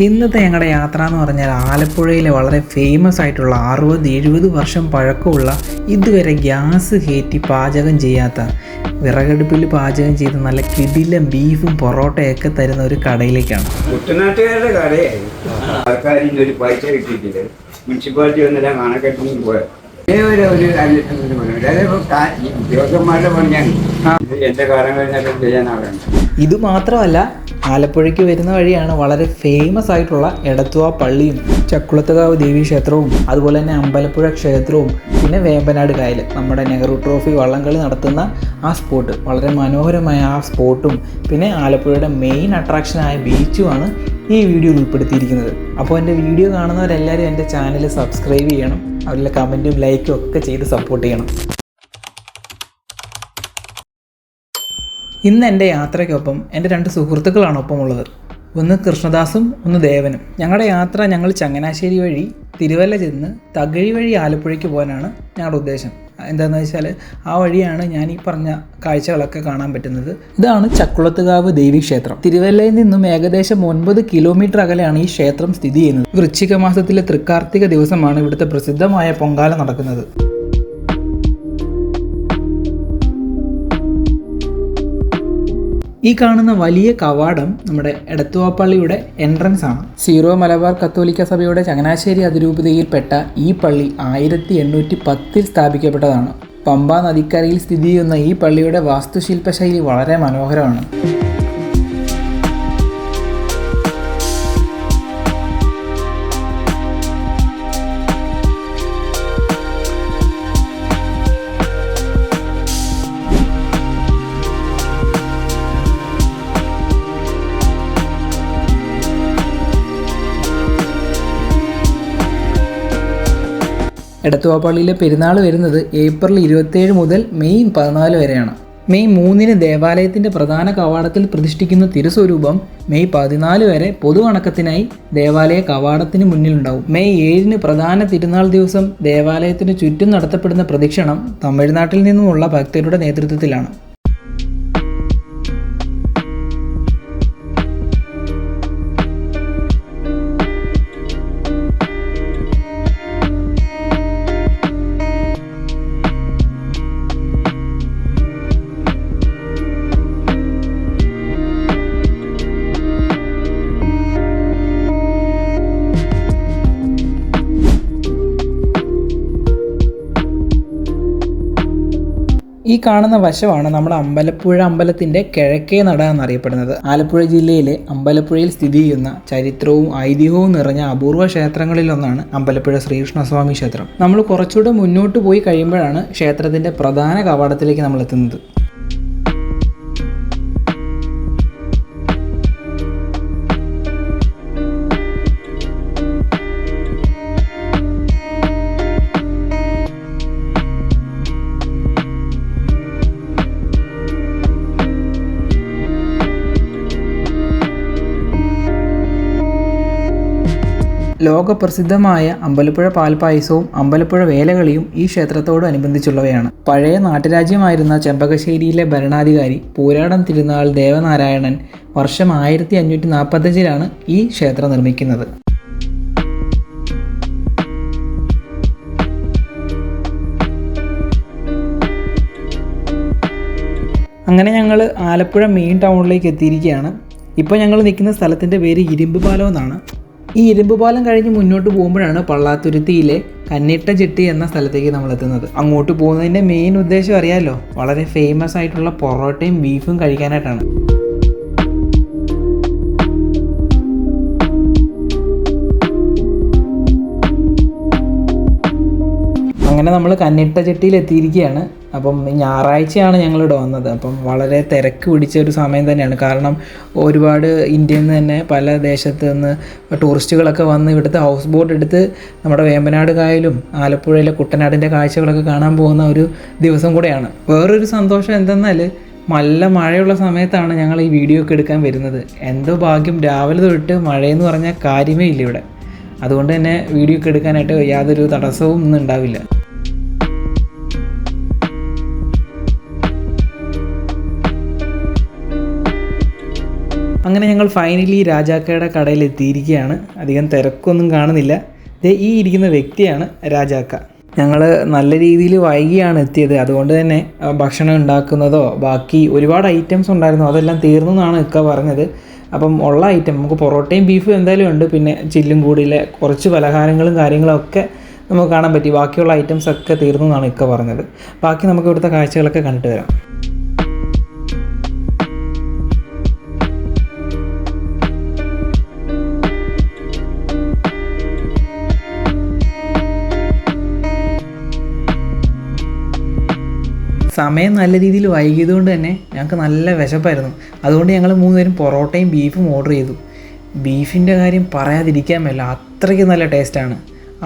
ഇന്നത്തെ ഞങ്ങളുടെ യാത്ര എന്ന് പറഞ്ഞാൽ ആലപ്പുഴയിലെ വളരെ ഫേമസ് ആയിട്ടുള്ള അറുപത് എഴുപത് വർഷം പഴക്കമുള്ള ഇതുവരെ ഗ്യാസ് കയറ്റി പാചകം ചെയ്യാത്ത വിറകടുപ്പിൽ പാചകം ചെയ്ത് നല്ല കിടിലം ബീഫും പൊറോട്ടയൊക്കെ തരുന്ന ഒരു കടയിലേക്കാണ്. കുട്ടനാട്ടുകാരുടെ കടയായിരുന്നു ആൾക്കാരിന്റെ ഒരു പൈസ കിട്ടിയിട്ടില്ല? മുനിസിപ്പാലിറ്റി വന്നെല്ലാം കണക്കെട്ടിന് പോയത് ഒരു ഉദ്യോഗസ്ഥന്മാരുടെ പണിയാണ്. എന്റെ കാലം കഴിഞ്ഞാലും ചെയ്യാനാവുകയാണ് ഇത് മാത്രമല്ല ആലപ്പുഴയ്ക്ക് വരുന്ന വഴിയാണ് വളരെ ഫേമസ് ആയിട്ടുള്ള എടത്തുവ പള്ളിയും ചക്കുളത്തുകാവ് ദേവി ക്ഷേത്രവും അതുപോലെ തന്നെ അമ്പലപ്പുഴ ക്ഷേത്രവും പിന്നെ വേമ്പനാട് കായൽ. നമ്മുടെ നെഹ്റു ട്രോഫി വള്ളംകളി നടത്തുന്ന ആ സ്പോട്ട് വളരെ മനോഹരമായ ആ സ്പോട്ടും പിന്നെ ആലപ്പുഴയുടെ മെയിൻ അട്രാക്ഷനായ ബീച്ചുമാണ് ഈ വീഡിയോയിൽ ഉൾപ്പെടുത്തിയിരിക്കുന്നത്. അപ്പോൾ എന്റെ വീഡിയോ കാണുന്നവരെല്ലാവരും എന്റെ ചാനൽ സബ്സ്ക്രൈബ് ചെയ്യണം. അവരുടെ കമന്റും ലൈക്കും ഒക്കെ ചെയ്ത് സപ്പോർട്ട് ചെയ്യണം. ഇന്ന് എന്റെ യാത്രയ്ക്കൊപ്പം എന്റെ രണ്ട് സുഹൃത്തുക്കളാണ് ഒപ്പമുള്ളത്. ഒന്ന് കൃഷ്ണദാസും ഒന്ന് ദേവനും. ഞങ്ങളുടെ യാത്ര ഞങ്ങൾ ചങ്ങനാശ്ശേരി വഴി തിരുവല്ല ചെന്ന് തകഴി വഴി ആലപ്പുഴയ്ക്ക് പോകാനാണ് ഞങ്ങളുടെ ഉദ്ദേശം. എന്താണെന്ന് വെച്ചാൽ ആ വഴിയാണ് ഞാൻ ഈ പറഞ്ഞ കാഴ്ചകളൊക്കെ കാണാൻ പറ്റുന്നത്. ഇതാണ് ചക്കുളത്തുകാവ് ദേവി ക്ഷേത്രം. തിരുവല്ലയിൽ നിന്നും ഏകദേശം ഒൻപത് കിലോമീറ്റർ അകലെയാണ് ഈ ക്ഷേത്രം സ്ഥിതി ചെയ്യുന്നത്. വൃശ്ചിക മാസത്തിലെ തൃക്കാർത്തിക ദിവസമാണ് ഇവിടുത്തെ പ്രസിദ്ധമായ പൊങ്കാല നടക്കുന്നത്. ഈ കാണുന്ന വലിയ കവാടം നമ്മുടെ എടത്തുവാപ്പള്ളിയുടെ എൻട്രൻസ് ആണ്. സീറോ മലബാർ കത്തോലിക്ക സഭയുടെ ചങ്ങനാശ്ശേരി അതിരൂപതയിൽപ്പെട്ട ഈ പള്ളി ആയിരത്തി എണ്ണൂറ്റി പത്തിൽ സ്ഥാപിക്കപ്പെട്ടതാണ്. പമ്പ നദിക്കരയിൽ സ്ഥിതി ചെയ്യുന്ന ഈ പള്ളിയുടെ വാസ്തുശില്പശൈലി വളരെ മനോഹരമാണ്. എടത്തുവാപ്പള്ളിയിലെ പെരുന്നാൾ വരുന്നത് ഏപ്രിൽ ഇരുപത്തേഴ് മുതൽ മെയ് പതിനാല് വരെയാണ്. മെയ് മൂന്നിന് ദേവാലയത്തിന്റെ പ്രധാന കവാടത്തിൽ പ്രതിഷ്ഠിക്കുന്ന തിരുസ്വരൂപം മെയ് പതിനാല് വരെ പൊതുവണക്കത്തിനായി ദേവാലയ കവാടത്തിന് മുന്നിലുണ്ടാവും. മെയ് ഏഴിന് പ്രധാന തിരുനാൾ ദിവസം ദേവാലയത്തിന് ചുറ്റും നടത്തപ്പെടുന്ന പ്രദക്ഷിണം തമിഴ്നാട്ടിൽ നിന്നുമുള്ള ഭക്തരുടെ നേതൃത്വത്തിലാണ്. ഈ കാണുന്ന വശമാണ് നമ്മുടെ അമ്പലപ്പുഴ അമ്പലത്തിന്റെ കിഴക്കേ നട എന്നറിയപ്പെടുന്നത്. ആലപ്പുഴ ജില്ലയിലെ അമ്പലപ്പുഴയിൽ സ്ഥിതി ചെയ്യുന്ന ചരിത്രവും ഐതിഹ്യവും നിറഞ്ഞ അപൂർവ ക്ഷേത്രങ്ങളിലൊന്നാണ് അമ്പലപ്പുഴ ശ്രീകൃഷ്ണസ്വാമി ക്ഷേത്രം. നമ്മൾ കുറച്ചുകൂടെ മുന്നോട്ട് പോയി കഴിയുമ്പോഴാണ് ക്ഷേത്രത്തിന്റെ പ്രധാന കവാടത്തിലേക്ക് നമ്മൾ എത്തുന്നത്. ലോകപ്രസിദ്ധമായ അമ്പലപ്പുഴ പാൽപായസവും അമ്പലപ്പുഴ വേലകളിയും ഈ ക്ഷേത്രത്തോടനുബന്ധിച്ചുള്ളവയാണ്. പഴയ നാട്ടുരാജ്യമായിരുന്ന ചെമ്പകശ്ശേരിയിലെ ഭരണാധികാരി പൂരാടം തിരുനാൾ ദേവനാരായണൻ വർഷം ആയിരത്തി അഞ്ഞൂറ്റി നാൽപ്പത്തഞ്ചിലാണ് ഈ ക്ഷേത്രം നിർമ്മിക്കുന്നത്. അങ്ങനെ ഞങ്ങൾ ആലപ്പുഴ മെയിൻ ടൗണിലേക്ക് എത്തിയിരിക്കുകയാണ്. ഇപ്പോൾ ഞങ്ങൾ നിൽക്കുന്ന സ്ഥലത്തിന്റെ പേര് ഇരുമ്പ് പാലം എന്നാണ്. ഈ ഇരുമ്പ് പാലം കഴിഞ്ഞ് മുന്നോട്ട് പോകുമ്പോഴാണ് പള്ളാത്തുരുത്തിയിലെ കന്നിട്ട ചെട്ടി എന്ന സ്ഥലത്തേക്ക് നമ്മൾ എത്തുന്നത്. അങ്ങോട്ട് പോകുന്നതിന്റെ മെയിൻ ഉദ്ദേശം അറിയാമല്ലോ വളരെ ഫേമസ് ആയിട്ടുള്ള പൊറോട്ടയും ബീഫും കഴിക്കാനായിട്ടാണ്. അങ്ങനെ നമ്മൾ കന്നിട്ട ചെട്ടിയിൽ എത്തിയിരിക്കുകയാണ്. അപ്പം ഞായറാഴ്ചയാണ് ഞങ്ങളിവിടെ വന്നത്. അപ്പം വളരെ തിരക്ക് പിടിച്ച ഒരു സമയം തന്നെയാണ്. കാരണം ഒരുപാട് ഇന്ത്യയിൽ നിന്ന് തന്നെ പല ദേശത്ത് നിന്ന് ടൂറിസ്റ്റുകളൊക്കെ വന്ന് ഇവിടുത്തെ ഹൗസ് ബോട്ട് എടുത്ത് നമ്മുടെ വേമ്പനാട് കായലും ആലപ്പുഴയിലെ കുട്ടനാടിന്റെ കാഴ്ചകളൊക്കെ കാണാൻ പോകുന്ന ഒരു ദിവസം കൂടെയാണ്. വേറൊരു സന്തോഷം എന്തെന്നാൽ നല്ല മഴയുള്ള സമയത്താണ് ഞങ്ങൾ ഈ വീഡിയോ ഒക്കെ എടുക്കാൻ വരുന്നത്. എന്തോ ഭാഗ്യം രാവിലെ തൊട്ട് മഴയെന്ന് പറഞ്ഞാൽ കാര്യമേ ഇല്ല ഇവിടെ. അതുകൊണ്ട് തന്നെ വീഡിയോ ഒക്കെ എടുക്കാനായിട്ട് യാതൊരു തടസ്സവും ഒന്നും ഉണ്ടാവില്ല. അങ്ങനെ ഞങ്ങൾ ഫൈനലി രാജാക്കയുടെ കടയിൽ എത്തിയിരിക്കുകയാണ്. അധികം തിരക്കൊന്നും കാണുന്നില്ല. ഈ ഇരിക്കുന്ന വ്യക്തിയാണ് രാജാക്ക. ഞങ്ങൾ നല്ല രീതിയിൽ വൈകിയാണ് എത്തിയത്. അതുകൊണ്ട് തന്നെ ഭക്ഷണം ഉണ്ടാക്കുന്നതോ ബാക്കി ഒരുപാട് ഐറ്റംസ് ഉണ്ടായിരുന്നു. അതെല്ലാം തീർന്നു എന്നാണ് ഇക്ക പറഞ്ഞത്. അപ്പം ഉള്ള ഐറ്റം നമുക്ക് പൊറോട്ടയും ബീഫും എന്തായാലും ഉണ്ട്. പിന്നെ ചില്ലും കൂടിയിലെ കുറച്ച് പലഹാരങ്ങളും കാര്യങ്ങളും ഒക്കെ നമുക്ക് കാണാൻ പറ്റി. ബാക്കിയുള്ള ഐറ്റംസ് ഒക്കെ തീർന്നു എന്നാണ് ഇക്ക പറഞ്ഞത്. ബാക്കി നമുക്ക് ഇവിടുത്തെ കാഴ്ചകളൊക്കെ കണ്ടിട്ട് വരാം. സമയം നല്ല രീതിയിൽ വൈകിയതുകൊണ്ട് തന്നെ ഞങ്ങൾക്ക് നല്ല വിശപ്പായിരുന്നു. അതുകൊണ്ട് ഞങ്ങൾ മൂന്നുപേരും പൊറോട്ടയും ബീഫും ഓർഡർ ചെയ്തു. ബീഫിന്റെ കാര്യം പറയാതിരിക്കാൻ മേല അത്രയ്ക്ക് നല്ല ടേസ്റ്റാണ്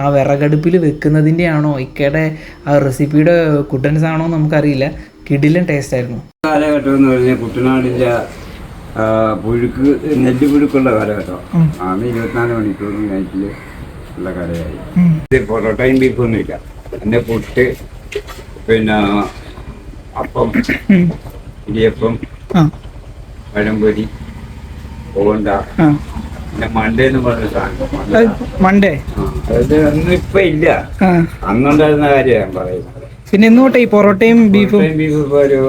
ആ വിറകടുപ്പിൽ വെക്കുന്നതിന്റെ ആണോ ഇക്കയുടെ ആ റെസിപ്പിയുടെ കുട്ടൻസ് ആണോ നമുക്കറിയില്ല. കിടിലൻ ടേസ്റ്റായിരുന്നു കാലഘട്ടം എന്ന് പറഞ്ഞാൽ കുട്ടനാടിന്റെ പുഴുക്ക് നെല്ല് പുഴുക്കുള്ള കാലഘട്ടം അന്ന് ഇരുപത്തിനാല് മണിക്കൂർ നൈറ്റിൽ ഉള്ള കാലയായി പൊറോട്ടയും ബീഫൊന്നും ഇല്ല പിന്നെ പുട്ട് പിന്നെ അപ്പം ഇടിയപ്പം പഴംപൊരി പോണ്ട ആ. പിന്നെ മണ്ടേ എന്ന് പറഞ്ഞ സാധനം. മണ്ട. അന്ന് ഇപ്പൊ ഇല്ല. ആ. അന്നുണ്ടായിരുന്ന കാര്യം ഞാൻ പറയുന്നത്. പിന്നെ ഇന്നോട്ടെ ഈ പൊറോട്ടയും ബീഫും ബീഫും ഇപ്പൊ ഒരു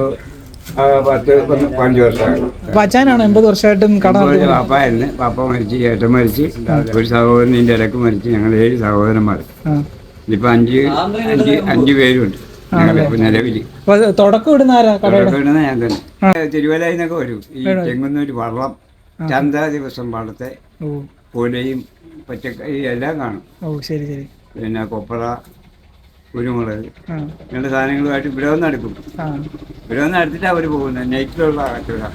പത്ത് പതിനഞ്ച് വർഷമായി എൺപത് വർഷമായിട്ടും കട പാപ്പായിരുന്നു പാപ്പ മരിച്ചു ഏട്ടൻ മരിച്ചു ഒരു സഹോദരൻ ഇതിന്റെ ഇടയ്ക്ക് മരിച്ച് ഞങ്ങൾ ഏഴ് സഹോദരന്മാർ ഇനിയിപ്പൊ അഞ്ച് അഞ്ച് അഞ്ച് പേരുണ്ട്. നിലവിൽ. തുടക്കം ഇടുന്ന ആരാ? കടയുടെ? ഇവിടുന്ന് ഞാൻ തന്നെ. തിരുവല്ലയിൽ നിന്നൊക്കെ വരും. ഈ ചെങ്ങുന്നൂര് വള്ളം ചന്ത ദിവസം വള്ളത്തെ പുലയും പച്ചക്കറി എല്ലാം കാണും. ശരി ശരി. പിന്നെ കൊപ്പള കുരുമുളക് ഇങ്ങനത്തെ സാധനങ്ങളുമായിട്ട് ഇവിടെ വന്ന് അടുക്കും ഇവിടെ വന്ന് അടുത്തിട്ട് അവർ പോകുന്നത് നൈറ്റിലുള്ള കച്ചവടം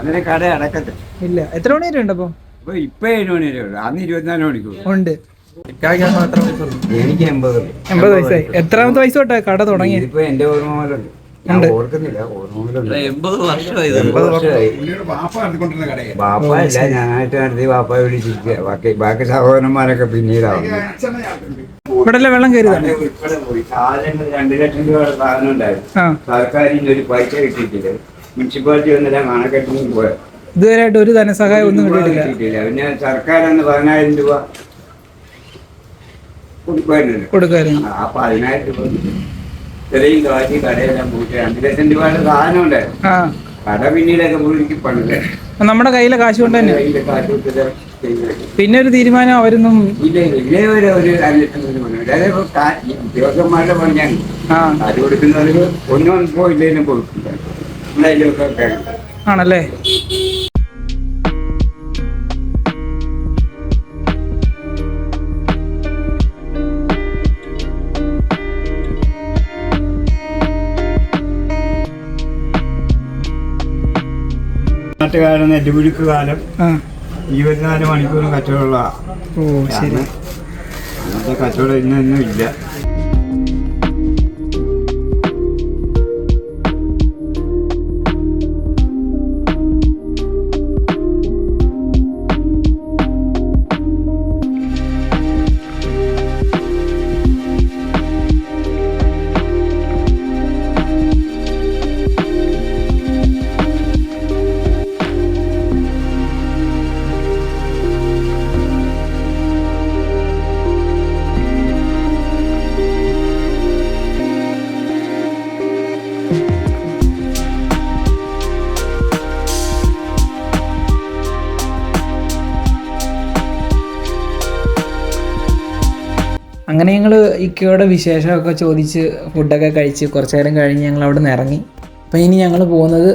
അങ്ങനെ കട അടക്കത്തെ ഇല്ല. എത്ര മണി വരെ ഉണ്ട് അപ്പോൾ അപ്പൊ? ഇപ്പൊ ഏഴ് മണി വരെ ഉള്ളു. അന്ന് ഇരുപത്തിനാല് മണിക്കൂർ ഉണ്ട്. എനിക്ക് എൺപത് എൺപത് വയസ്സായി. എത്രാമത്തെ വയസ്സ് തൊട്ടാ കട തുടങ്ങി ഇപ്പൊ എന്റെ ഓർമ്മ പോലുണ്ട്. ഞാൻ ഓർക്കുന്നില്ല ഓർമ്മ പോലുണ്ട്. എൺപത് വർഷമായി എൺപത് വർഷമായി. ബാപ്പ ഇല്ല ഞാനായിട്ട് നടത്തി ബാപ്പ വിളിച്ചിരിക്കുക. ബാക്കി ബാക്കി സഹോദരന്മാരൊക്കെ പിന്നീടാവും ഇവിടെ എല്ലാം വെള്ളം കയറി പോയി. സാധനങ്ങൾ രണ്ട് ലക്ഷം രൂപയുടെ സാധനം ഉണ്ടായിരുന്നു. സർക്കാരിന്റെ ഒരു പൈസ കിട്ടിയിട്ടില്ല. മുനിസിപ്പാലിറ്റി വന്നില്ല കണക്കെട്ടിന് പോയത്. ഇതുവരെയായിട്ട് ഒരു ധനസഹായം ഒന്നും കിട്ടിയിട്ടില്ല. കിട്ടിയിട്ടില്ല പിന്നെ സർക്കാർ അന്ന് പതിനായിരം രൂപ ഇത്രയും കാശ് കടയെല്ലാം പോയിട്ട് രണ്ട് ലക്ഷം രൂപയുടെ സാധനം ഉണ്ടായിരുന്നു. ആ. കട പിന്നീടൊക്കെ പുള്ളിക്ക് പണില്ലേ നമ്മുടെ കയ്യിലെ കാശ് കൊണ്ട് തന്നെ. കാശ് കൊടുത്തിട്ട് പിന്നെ ഒരു തീരുമാനം അവരൊന്നും ഉദ്യോഗസ്ഥന്മാരുടെ പണിയാണ്. കൊടുക്കുന്നവർക്ക് ഒന്നും കൊടുക്കില്ല ആണല്ലേ? നാട്ടുകാരൻ നെല്ലുപുഴുക്ക് കാലം ഇരുപത്തിനാല് മണിക്കൂറും കച്ചവടമുള്ള ഓ ശരി. അങ്ങനത്തെ കച്ചവടം ഇന്നൊന്നും ഇല്ല. അങ്ങനെ ഞങ്ങൾ ഇക്കയുടെ വിശേഷമൊക്കെ ചോദിച്ച് ഫുഡൊക്കെ കഴിച്ച് കുറച്ച് നേരം കഴിഞ്ഞ് ഞങ്ങൾ അവിടെ നിന്ന് ഇറങ്ങി. അപ്പോൾ ഇനി ഞങ്ങൾ പോകുന്നത്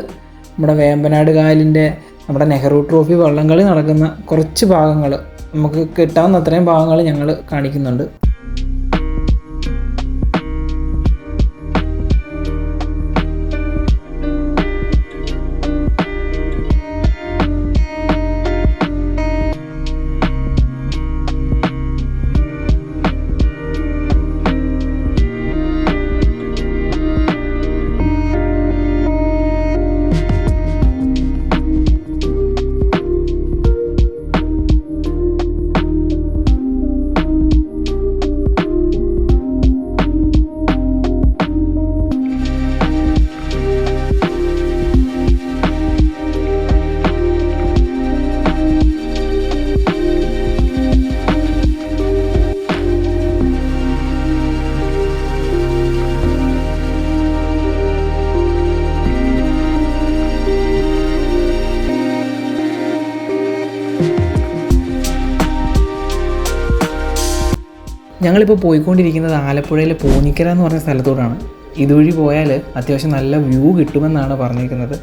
നമ്മുടെ വേമ്പനാട് കായലിന്റെ നമ്മുടെ നെഹ്റു ട്രോഫി വള്ളംകളി നടക്കുന്ന കുറച്ച് ഭാഗങ്ങൾ നമുക്ക് കിട്ടാവുന്ന അത്രയും ഭാഗങ്ങൾ ഞങ്ങൾ കാണിക്കുന്നുണ്ട്. ഞങ്ങളിപ്പോൾ പോയിക്കൊണ്ടിരിക്കുന്നത് ആലപ്പുഴയിലെ പൂനിക്കര എന്ന് പറഞ്ഞ സ്ഥലത്തോടാണ്. ഇതുവഴി പോയാൽ അത്യാവശ്യം നല്ല വ്യൂ കിട്ടുമെന്നാണ് പറഞ്ഞിരിക്കുന്നത്.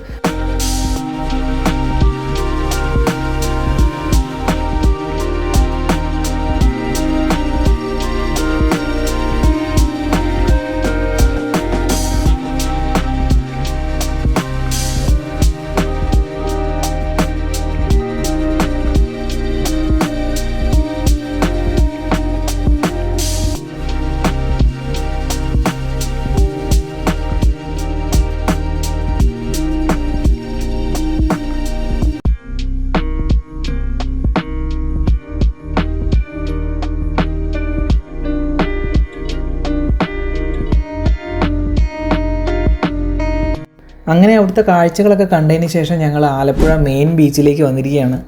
അങ്ങനെ അവിടുത്തെ കാഴ്ചകളൊക്കെ കണ്ടതിന് ശേഷം ഞങ്ങൾ ആലപ്പുഴ മെയിൻ ബീച്ചിലേക്ക് വന്നിരിക്കുകയാണ്.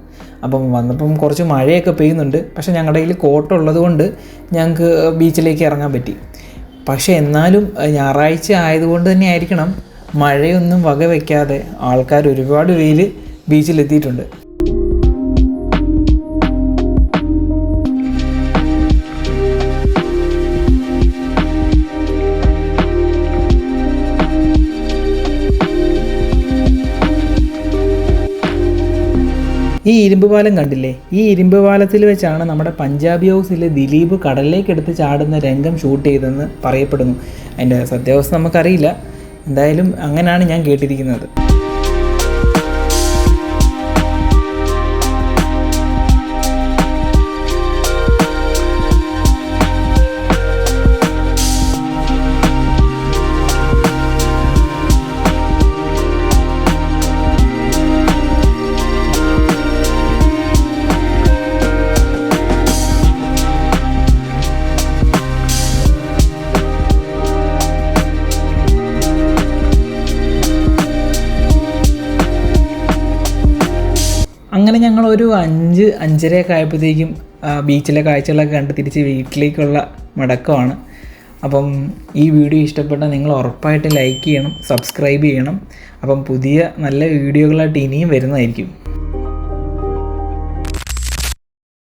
അപ്പം വന്നപ്പം കുറച്ച് മഴയൊക്കെ പെയ്യുന്നുണ്ട്. പക്ഷേ ഞങ്ങളുടെ കയ്യിൽ കോട്ട് ഉള്ളത് കൊണ്ട് ഞങ്ങൾക്ക് ബീച്ചിലേക്ക് ഇറങ്ങാൻ പറ്റി. പക്ഷേ എന്നാലും ഞായറാഴ്ച ആയതുകൊണ്ട് തന്നെ ആയിരിക്കണം. മഴയൊന്നും വകവെക്കാതെ ആൾക്കാർ ഒരുപാട് പേര് ബീച്ചിലെത്തിയിട്ടുണ്ട് ഈ ഇരുമ്പ് പാലം കണ്ടില്ലേ? ഈ ഇരുമ്പ് പാലത്തിൽ വെച്ചാണ് നമ്മുടെ പഞ്ചാബി ഹൗസിലെ ദിലീപ് കടലിലേക്ക് എടുത്ത് ചാടുന്ന രംഗം ഷൂട്ട് ചെയ്തെന്ന് പറയപ്പെടുന്നു. അതിന്റെ സത്യാവസ്ഥ നമുക്കറിയില്ല. എന്തായാലും അങ്ങനെയാണ് ഞാൻ കേട്ടിരിക്കുന്നത്. അങ്ങനെ ഞങ്ങൾ ഒരു അഞ്ച് അഞ്ചരയൊക്കെ ആയപ്പോഴത്തേക്കും ബീച്ചിലെ കാഴ്ചകളൊക്കെ കണ്ട് തിരിച്ച് വീട്ടിലേക്കുള്ള മടക്കമാണ്. അപ്പം ഈ വീഡിയോ ഇഷ്ടപ്പെട്ടാൽ നിങ്ങൾ ഉറപ്പായിട്ട് ലൈക്ക് ചെയ്യണം സബ്സ്ക്രൈബ് ചെയ്യണം. അപ്പം പുതിയ നല്ല വീഡിയോകളായിട്ട് ഇനിയും വരുന്നതായിരിക്കും.